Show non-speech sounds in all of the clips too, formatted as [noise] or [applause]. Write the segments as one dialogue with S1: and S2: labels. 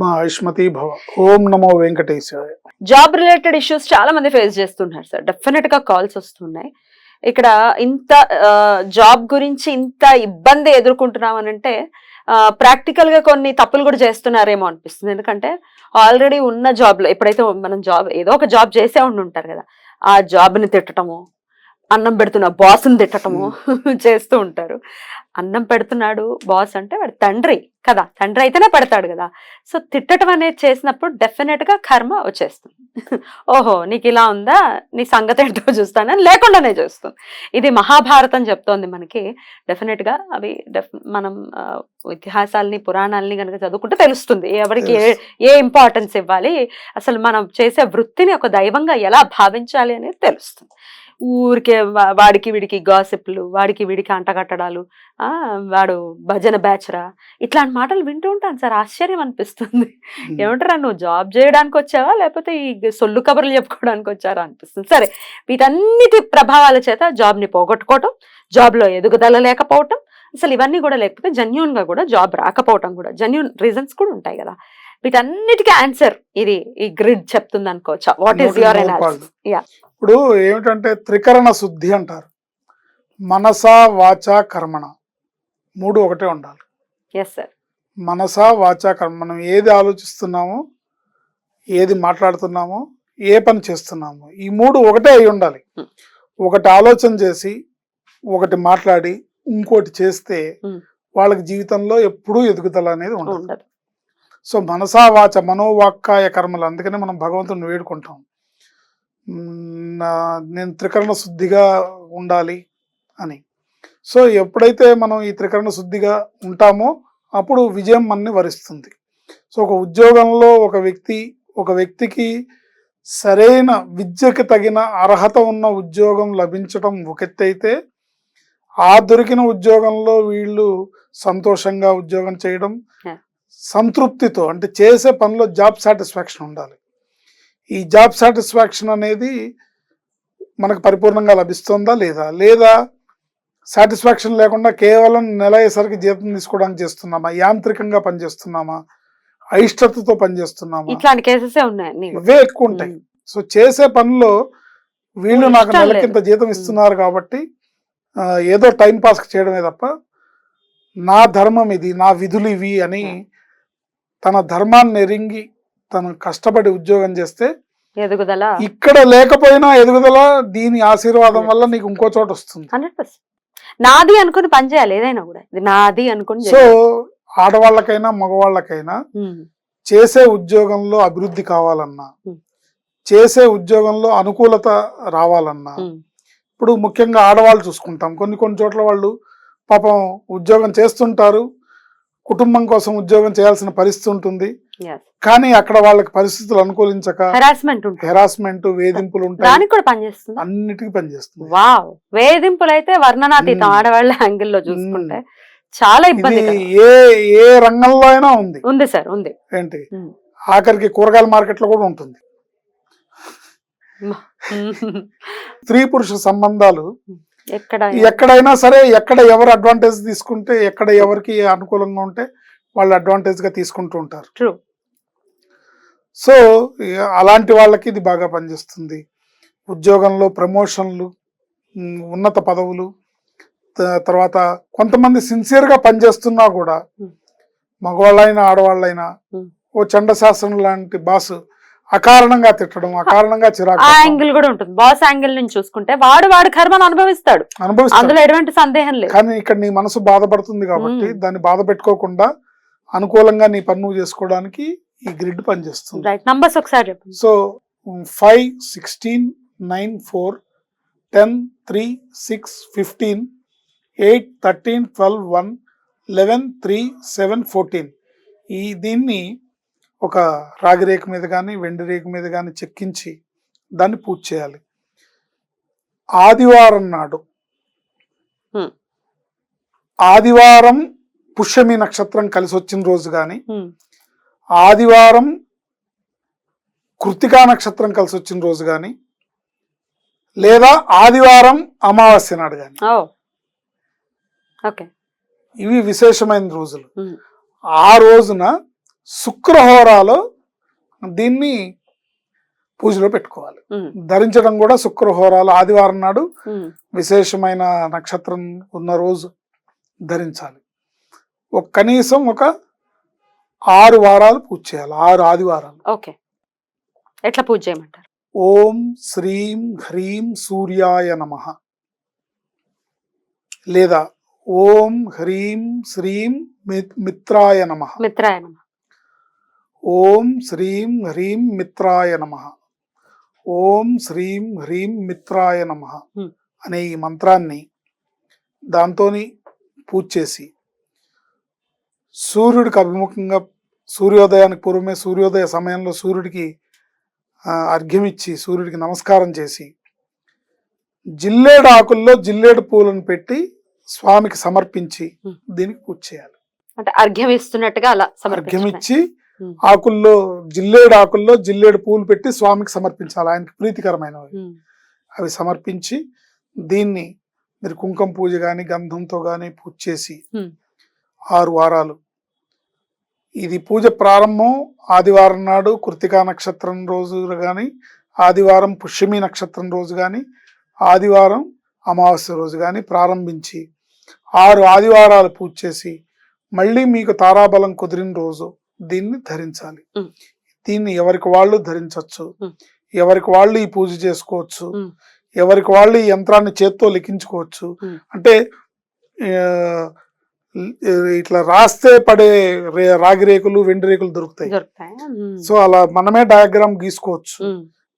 S1: మా ఆయుష్మతి భవ. ఓం నమో వెంకటేశాయ.
S2: Job related issues చాలా మంది ఫేస్ చేస్తున్నారు సార్. డెఫినెట్గా కాల్స్ వస్తున్నాయి. ఇక్కడ ఇంత జాబ్ గురించి ఇంత ఇబ్బంది ఎదుర్కొంటున్నాం అని అంటే ప్రాక్టికల్గా కొన్ని తప్పులు కూడా చేస్తున్నారేమో అనిపిస్తుంది. ఎందుకంటే ఆల్రెడీ ఉన్న జాబ్లో ఎప్పుడైతే మనం జాబ్ ఏదో ఒక జాబ్ చేసే ఉండి ఉంటారు కదా ఆ జాబ్ని తిట్టటము అన్నం పెడుతున్న బాస్ని తిట్టటము [laughs] చేస్తూ ఉంటారు. అన్నం పెడుతున్నాడు బాస్ అంటే వాడి తండ్రి కదా. తండ్రి అయితేనే పెడతాడు కదా. సో తిట్టడం అనేది చేసినప్పుడు డెఫినెట్గా కర్మ వచ్చేస్తుంది. [laughs] ఓహో నీకు ఇలా ఉందా? నీ సంగతి ఏంటో చూస్తానని లేకుండానే చూస్తుంది. ఇది మహాభారతం చెప్తోంది మనకి. డెఫినెట్గా అవి డెఫ్ మనం ఇతిహాసాల్ని పురాణాలని కనుక చదువుకుంటే తెలుస్తుంది. ఎవరికి ఏ ఏ ఇంపార్టెన్స్ ఇవ్వాలి? అసలు మనం చేసే వృత్తిని ఒక దైవంగా ఎలా భావించాలి అనేది తెలుస్తుంది. ఊరికే వాడికి వీడికి గాసిప్లు వాడికి వీడికి అంటగట్టడాలు వాడు భజన బ్యాచరా? ఇట్లాంటి మాటలు వింటూ ఉంటాను సార్ ఆశ్చర్యం అనిపిస్తుంది. ఏమంటారా నువ్వు జాబ్ చేయడానికి వచ్చావా లేకపోతే ఈ సొల్లు కబుర్లు చెప్పుకోవడానికి వచ్చారా అనిపిస్తుంది. సరే వీటన్నిటి ప్రభావాల చేత జాబ్ని పోగొట్టుకోవటం జాబ్లో ఎదుగుదల లేకపోవటం అసలు ఇవన్నీ కూడా లేకపోతే జెన్యున్గా కూడా జాబ్ రాకపోవటం కూడా జెన్యున్ రీజన్స్ కూడా ఉంటాయి కదా. వీటన్నిటికీ ఆన్సర్ ఇది ఈ గ్రిడ్ చెప్తుంది అనుకోవచ్చా. వాట్ ఈస్ యువర్
S1: ఇప్పుడు ఏమిటంటే త్రికరణ శుద్ధి అంటారు. మనస వాచ కర్మణ. మూడు ఒకటే ఉండాలి.
S2: ఎస్ సార్
S1: మనస వాచ కర్మ మనం ఏది ఆలోచిస్తున్నామో ఏది మాట్లాడుతున్నామో ఏ పని చేస్తున్నామో ఈ మూడు ఒకటే అయి ఉండాలి.
S2: Hmm.
S1: ఒకటి ఆలోచన చేసి ఒకటి మాట్లాడి ఇంకోటి చేస్తే
S2: Hmm.
S1: వాళ్ళకి జీవితంలో ఎప్పుడూ ఎదుగుదల అనేది ఉండదు. సో మనసా వాచ మనోవాక్కాయ కర్మలు. అందుకనే మనం భగవంతుని వేడుకుంటాం. నేను త్రికరణ శుద్ధిగా ఉండాలి అని. సో ఎప్పుడైతే మనం ఈ త్రికరణ శుద్ధిగా ఉంటామో అప్పుడు విజయం మనని వరిస్తుంది. సో ఒక ఉద్యోగంలో ఒక వ్యక్తి ఒక వ్యక్తికి సరైన విద్యకి తగిన అర్హత ఉన్న ఉద్యోగం లభించటం ఒక ఆ దొరికిన ఉద్యోగంలో వీళ్ళు సంతోషంగా ఉద్యోగం చేయడం సంతృప్తితో అంటే చేసే పనిలో జాబ్ సాటిస్ఫాక్షన్ ఉండాలి. ఈ జాబ్ సాటిస్ఫాక్షన్ అనేది మనకు పరిపూర్ణంగా లభిస్తుందా లేదా? లేదా సాటిస్ఫాక్షన్ లేకుండా కేవలం నెల అయ్యేసరికి జీతం తీసుకోవడానికి చేస్తున్నామా? యాంత్రికంగా పనిచేస్తున్నామా? అయిష్టతతో పనిచేస్తున్నామా?
S2: ఇట్లాంటి కేసెస్ ఉన్నాయి.
S1: ఇవే ఎక్కువ ఉంటాయి. సో చేసే పనిలో వీళ్ళు నాకు నెలకింత. జీతం ఇస్తున్నారు కాబట్టి ఏదో టైం పాస్ చేయడమే తప్ప నా ధర్మం ఇది నా విధులు ఇవి అని తన ధర్మాన్ని ఎరింగి తను కష్టపడి ఉద్యోగం చేస్తే
S2: ఎదుగుదల
S1: ఇక్కడ లేకపోయినా ఎదుగుదల దీని ఆశీర్వాదం వల్ల నీకు ఇంకో చోట వస్తుంది
S2: హండ్రెడ్ పర్సెంట్ నాది అనుకుని పని చేయాలి ఏదైనా కూడా ఇది నాది అనుకుని
S1: సో. ఆడవాళ్ళకైనా మగవాళ్ళకైనా. చేసే ఉద్యోగంలో అభివృద్ధి కావాలన్నా. చేసే ఉద్యోగంలో అనుకూలత రావాలన్నా. ఇప్పుడు ముఖ్యంగా ఆడవాళ్ళు చూసుకుంటాం కొన్ని కొన్ని చోట్ల వాళ్ళు పాపం ఉద్యోగం చేస్తుంటారు కుటుంబం కోసం ఉద్యోగం చేయాల్సిన పరిస్థితి ఉంటుంది. కానీ అక్కడ వాళ్ళకి పరిస్థితులు అనుకూలించక
S2: హెరాస్మెంట్
S1: హెరాస్మెంట్ వేధింపులు ఉంటాయి.
S2: దానికి కూడా పనిచేస్తుంది
S1: అన్నిటికీ పనిచేస్తుంది
S2: వావ్ వేధింపులు అయితే వర్ణనాతీతం. ఆడవాళ్ళ యాంగిల్లో చూసుకుంటే చాలా ఇబ్బంది
S1: ఏ ఏ రంగంలో అయినా ఉంది.
S2: ఉంది సార్ ఉంది.
S1: ఏంటి. ఆఖరికి కూరగాయల మార్కెట్లో కూడా ఉంటుంది. స్త్రీ పురుష సంబంధాలు ఎక్కడైనా సరే ఎక్కడ ఎవరు అడ్వాంటేజ్ తీసుకుంటే ఎక్కడ ఎవరికి అనుకూలంగా ఉంటే వాళ్ళు అడ్వాంటేజ్గా తీసుకుంటూ ఉంటారు
S2: ట్రూ
S1: సో అలాంటి వాళ్ళకి ఇది బాగా పనిచేస్తుంది ఉద్యోగంలో ప్రమోషన్లు ఉన్నత పదవులు తర్వాత కొంతమంది సిన్సియర్గా పనిచేస్తున్నా కూడా
S2: Hmm.
S1: మగవాళ్ళైనా ఆడవాళ్ళైనా
S2: Hmm.
S1: ఓ చండశాస్త్రం లాంటి బాస్ అకారణంగా తిట్టడం అకారణంగా చిరాకు
S2: ఆ యాంగిల్ కూడా ఉంటుంది. బాస్ యాంగిల్ నుంచి చూసుకుంటే వాడు వాడి కర్మను అనుభవిస్తాడు. అందులో ఎటువంటి సందేహం లేదు.
S1: కానీ ఇక్కడ నీ మనసు బాధపడుతుంది కాబట్టి. దాన్ని బాధ పెట్టుకోకుండా అనుకూలంగా నీ పని నువ్వు చేసుకోవడానికి ఈ గ్రిడ్ పనిచేస్తుంది.
S2: రైట్ నంబర్స్ ఒకసారి చెప్పండి.
S1: So five sixteen nine four ten three six fifteen eight thirteen twelve one eleven three seven fourteen ఈ దీన్ని ఒక రాగి రేకు మీద కానీ వెండి రేకు మీద కానీ చెక్కించి దాన్ని పూజ చేయాలి. ఆదివారం నాడు. ఆదివారం పుష్యమి నక్షత్రం కలిసి వచ్చిన రోజు కానీ ఆదివారం కృతికా నక్షత్రం కలిసి వచ్చిన రోజు కానీ లేదా ఆదివారం అమావాస్య నాడు కానీ ఇవి విశేషమైన రోజులు. ఆ రోజున శుక్రహోరాలో దీన్ని పూజలో పెట్టుకోవాలి. ధరించడం కూడా శుక్రహోరాలు ఆదివారం నాడు విశేషమైన నక్షత్రం ఉన్న రోజు ధరించాలి. ఒక కనీసం ఒక ఆరు వారాలు పూజ చేయాలి. ఆరు ఆదివారాలు.
S2: ఓకే. ఎట్లా పూజ చేయమంటారు?
S1: ఓం శ్రీం హ్రీం సూర్యాయ నమ. లేదా ఓం హ్రీం శ్రీం మిత్రాయ నమ.
S2: మిత్రాయ నమ.
S1: ఓం శ్రీం హ్రీం మిత్రాయ నమ ఓం శ్రీం హ్రీం మిత్రాయ నమ. అనే ఈ మంత్రాన్ని దాంతోని పూజ చేసి సూర్యుడికి అభిముఖంగా సూర్యోదయానికి పూర్వమే సూర్యోదయ సమయంలో సూర్యుడికి ఆ, అర్ఘ్యం ఇచ్చి సూర్యుడికి నమస్కారం చేసి జిల్లేడు ఆకుల్లో జిల్లేడు పూలను పెట్టి స్వామికి సమర్పించి. దీనికి పూజ చేయాలి
S2: అంటే అర్ఘ్యం ఇస్తున్నట్టుగా అలా
S1: అర్ఘ్యం
S2: సమర్పించడమే.
S1: ఇచ్చి
S2: Hmm.
S1: ఆకుల్లో జిల్లేడు ఆకుల్లో జిల్లేడు పూలు పెట్టి స్వామికి సమర్పించాలి. ఆయనకి ప్రీతికరమైనవి. అవి సమర్పించి దీన్ని మీరు కుంకుమ పూజ కానీ గంధంతో కానీ పూజ చేసి. ఆరు వారాలు. ఇది పూజ ప్రారంభం ఆదివారం నాడు కృతికా నక్షత్రం రోజు కానీ ఆదివారం పుష్యమి నక్షత్రం రోజు కానీ ఆదివారం అమావాస్య రోజు కానీ ప్రారంభించి ఆరు ఆదివారాలు పూజ చేసి మళ్ళీ మీకు తారాబలం కుదిరిన రోజు దీన్ని ధరించాలి. దీన్ని ఎవరికి వాళ్ళు ధరించవచ్చు. ఎవరికి వాళ్ళు ఈ పూజ చేసుకోవచ్చు. ఎవరికి వాళ్ళు ఈ యంత్రాన్ని చేత్తో లిఖించుకోవచ్చు. అంటే ఇట్లా రాస్తే పడే రే- రాగి రేకులు వెండి రేకులు దొరుకుతాయి సో అలా మనమే డయాగ్రామ్ గీసుకోవచ్చు.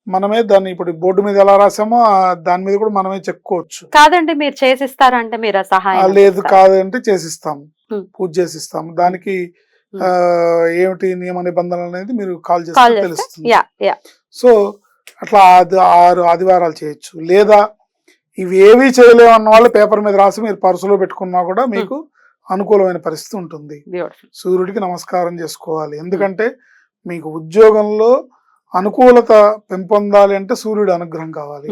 S1: మనమే దాన్ని ఇప్పుడు బోర్డు మీద ఎలా రాసామో దాని మీద కూడా మనమే చెప్పుకోవచ్చు
S2: కాదండి మీరు చేసిస్తారా అంటే మీరు సహాయం
S1: లేదు? కాదంటే చేసిస్తాము. పూజ చేసిస్తాము దానికి ఏమిటి నియమ నిబంధనలు అనేది మీరు కాల్ చేస్తే తెలుస్తుంది. సో అట్లా ఆరు ఆదివారాలు చేయొచ్చు. లేదా ఇవి ఏవి చేయలేము అన్న వాళ్ళు పేపర్ మీద రాసి మీరు పర్సులో పెట్టుకున్నా కూడా మీకు అనుకూలమైన పరిస్థితి ఉంటుంది. సూర్యుడికి నమస్కారం చేసుకోవాలి. ఎందుకంటే మీకు ఉద్యోగంలో అనుకూలత పెంపొందాలి అంటే సూర్యుడి అనుగ్రహం కావాలి.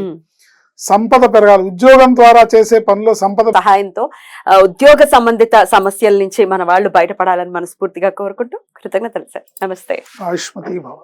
S1: సంపద పెరగాలి. ఉద్యోగం ద్వారా చేసే పనిలో సంపద
S2: సహాయంతో ఉద్యోగ సంబంధిత సమస్యల నుంచి మన వాళ్ళు బయటపడాలని మనస్ఫూర్తిగా కోరుకుంటూ కృతజ్ఞతలు సార్. నమస్తే.
S1: ఆయుష్మతి భవ